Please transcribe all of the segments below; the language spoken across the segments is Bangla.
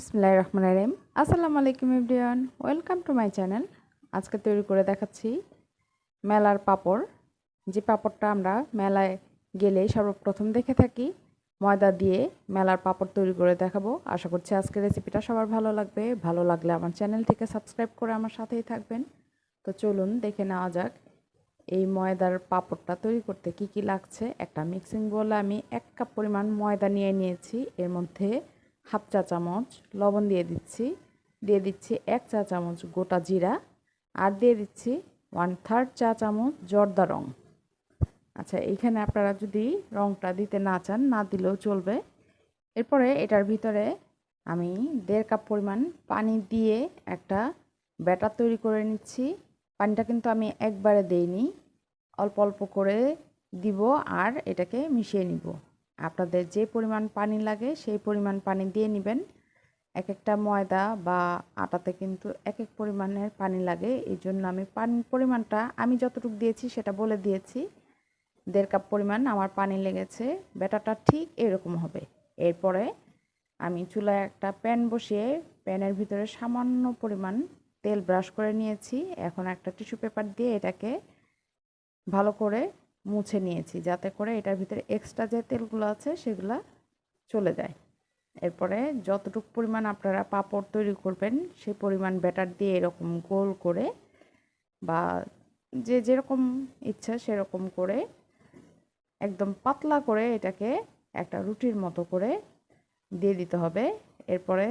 বিসমুল্লাহ রহমান রহিম। আসসালামু আলাইকুম everyone, welcome to my channel. আজকে তৈরি করে দেখাচ্ছি মেলার পাপড়। যে পাপড়টা আমরা মেলায় গেলে সর্বপ্রথম দেখে থাকি, ময়দা দিয়ে মেলার পাপড় তৈরি করে দেখাবো। আশা করছি আজকের রেসিপিটা সবার ভালো লাগবে। ভালো লাগলে আমার চ্যানেল থেকে সাবস্ক্রাইব করে আমার সাথেই থাকবেন। তো চলুন দেখে নেওয়া যাক, এই ময়দার পাপড়টা তৈরি করতে কি কি লাগছে। একটা মিক্সিং বলে আমি এক কাপ পরিমাণ ময়দা নিয়ে নিয়েছি। এর মধ্যে হাফ চা চামচ লবণ দিয়ে দিচ্ছি। দিয়ে দিচ্ছি এক চা চামচ গোটা জিরা আর দিয়ে দিচ্ছি ওয়ান থার্ড চা চামচ জর্দা রং। আচ্ছা এইখানে আপনারা যদি রংটা দিতে না চান, না দিলেও চলবে। এরপরে এটার ভিতরে আমি দেড় কাপ পরিমাণ পানি দিয়ে একটা ব্যাটার তৈরি করে নিচ্ছি। পানিটা কিন্তু আমি একবারে দেইনি, অল্প অল্প করে দিব আর এটাকে মিশিয়ে নিব। আপনাদের যে পরিমাণ পানি লাগে সেই পরিমাণ পানি দিয়ে নেবেন। এক একটা ময়দা বা আটাতে কিন্তু এক এক পরিমাণের পানি লাগে। এই জন্য আমি পানির পরিমাণটা আমি যতটুকু দিয়েছি সেটা বলে দিয়েছি। দেড় কাপ পরিমাণ আমার পানি লেগেছে। ব্যাটারটা ঠিক এরকম হবে। এরপরে আমি চুলায় একটা প্যান বসিয়ে প্যানের ভিতরে সামান্য পরিমাণ তেল ব্রাশ করে নিয়েছি। এখন একটা টিস্যু পেপার দিয়ে এটাকে ভালো করে মুছে নিয়েছি যাতে করে এটার ভিতরে এক্সট্রা যে তেলগুলো আছে সেগুলো চলে যায়। এরপরে যতটুকু পরিমাণ আপনারা পাপড় তৈরি করবেন সেই পরিমাণ ব্যাটার দিয়ে এরকম গোল করে বা যে যেরকম ইচ্ছা সেরকম করে একদম পাতলা করে এটাকে একটা রুটির মতো করে দিয়ে দিতে হবে। এরপরে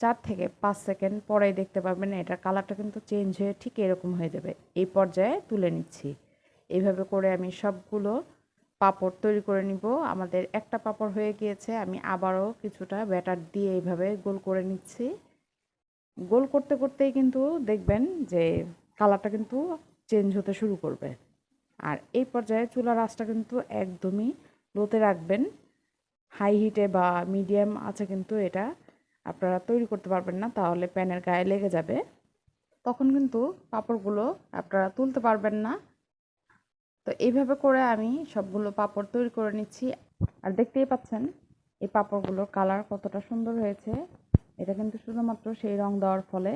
চার থেকে পাঁচ সেকেন্ড পরেই দেখতে পাবেন এটার কালারটা কিন্তু চেঞ্জ হয়ে ঠিক এরকম হয়ে যাবে। এই পর্যায়ে তুলে নিচ্ছি। এইভাবে করে আমি সবগুলো পাপড় তৈরি করে নিব। আমাদের একটা পাপড় হয়ে গিয়েছে, আমি আবারও কিছুটা ব্যাটার দিয়ে এইভাবে গোল করে নিচ্ছি। গোল করতে করতেই কিন্তু দেখবেন যে কালারটা কিন্তু চেঞ্জ হতে শুরু করবে। আর এই পর্যায়ে চুলার আঁচটা কিন্তু একদমই লোতে রাখবেন। হাই হিটে বা মিডিয়াম আছে কিন্তু এটা। আপনারা তৈরি করতে পারবেন না, তাহলে প্যানের গায়ে লেগে যাবে। তখন কিন্তু পাপড়গুলো আপনারা তুলতে পারবেন না। তো এইভাবে করে আমি সবগুলো পাপড় তৈরি করে নিচ্ছি। আর দেখতেই পাচ্ছেন, এই পাপড়গুলোর কালার কতটা সুন্দর হয়েছে। এটা কিন্তু শুধুমাত্র সেই রং দেওয়ার ফলে।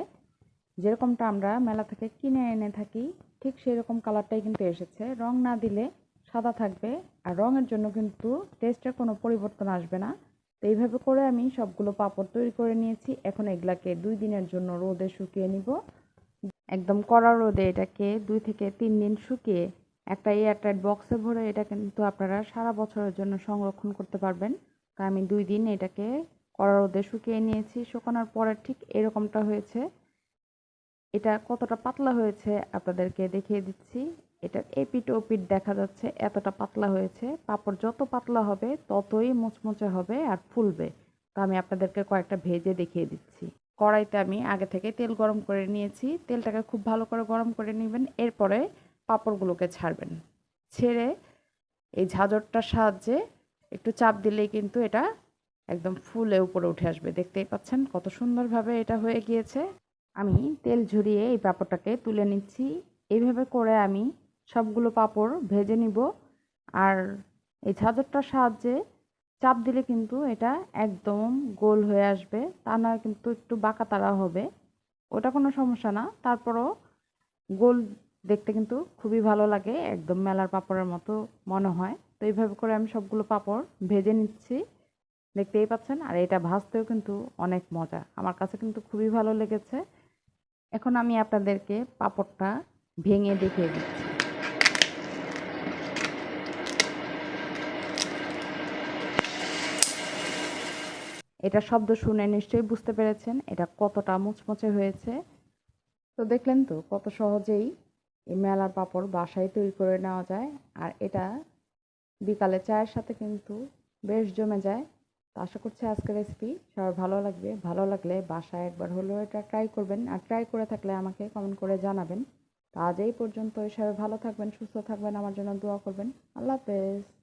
যেরকমটা আমরা মেলা থেকে কিনে এনে থাকি, ঠিক সেই রকম কালারটাই কিন্তু এসেছে। রং না দিলে সাদা থাকবে, আর রঙের জন্য কিন্তু টেস্টের কোনো পরিবর্তন আসবে না। তো এইভাবে করে আমি সবগুলো পাপড় তৈরি করে নিয়েছি। এখন এগুলাকে দুই দিনের জন্য রোদে শুকিয়ে নিব। একদম কড়া রোদে এটাকে দুই থেকে তিন দিন শুকিয়ে একটা এয়ারটাইট বক্সে ভরে এটা কিন্তু আপনারা সারা বছরের জন্য সংরক্ষণ করতে পারবেন। তা আমি দুই দিন এটাকে কড়া রোদে শুকিয়ে নিয়েছি। শুকানোর পরে ঠিক এরকমটা হয়েছে। এটা কতটা পাতলা হয়েছে আপনাদেরকে দেখিয়ে দিচ্ছি। এটার এপিট ওপিট দেখা যাচ্ছে এতটা পাতলা হয়েছে। পাপড় যত পাতলা হবে ততই মুচমুচে হবে আর ফুলবে। তো আমি আপনাদেরকে কয়েকটা ভেজে দেখিয়ে দিচ্ছি। কড়াইতে আমি আগে থেকে তেল গরম করে নিয়েছি। তেলটাকে খুব ভালো করে গরম করে নেবেন। এরপরে পাঁপড়গুলোকে ছাড়বেন। ছেড়ে এই ঝাঁঝরটার সাহায্যে একটু চাপ দিলেই কিন্তু এটা একদম ফুলে উপরে উঠে আসবে। দেখতেই পাচ্ছেন কত সুন্দরভাবে এটা হয়ে গিয়েছে। আমি তেল ঝরিয়ে এই পাঁপড়টাকে তুলে নিচ্ছি। এইভাবে করে আমি সবগুলো পাঁপড় ভেজে নিব। আর এই ঝাঁঝরটার সাহায্যে চাপ দিলে কিন্তু এটা একদম গোল হয়ে আসবে। তা নয় কিন্তু একটু বাঁকা তারা হবে। ওটা কোনো সমস্যা না। তারপরও গোল দেখতে কিন্তু খুবই ভালো লাগে, একদম মেলার পাপড়ের মতো মনে হয়। তো এইভাবে করে আমি সবগুলো পাপড় ভেজে নিচ্ছি, দেখতেই পাচ্ছেন। আর এটা ভাজতেও কিন্তু অনেক মজা। আমার কাছে কিন্তু খুবই ভালো লেগেছে। এখন আমি আপনাদেরকে পাপড়টা ভেঙে দেখিয়ে দিচ্ছি। এটা শব্দ শুনে নিশ্চয়ই বুঝতে পেরেছেন, এটা কতটা মুচমুচে হয়েছে। তো দেখলেন তো, কত সহজেই এই মেলার পাঁপড় বাসায় তৈরি করে নেওয়া যায়। আর এটা বিকালে চায়ের সাথে কিন্তু বেশ জমে যায়। তো আশা করছি আজকের রেসিপি সবার ভালো লাগবে। ভালো লাগলে বাসায় একবার হলেও এটা ট্রাই করবেন। আর ট্রাই করে থাকলে আমাকে কমেন্ট করে জানাবেন। তো আজ এই পর্যন্ত সবাই ভালো থাকবেন, সুস্থ থাকবেন, আমার জন্য দোয়া করবেন। আল্লাহ হাফেজ।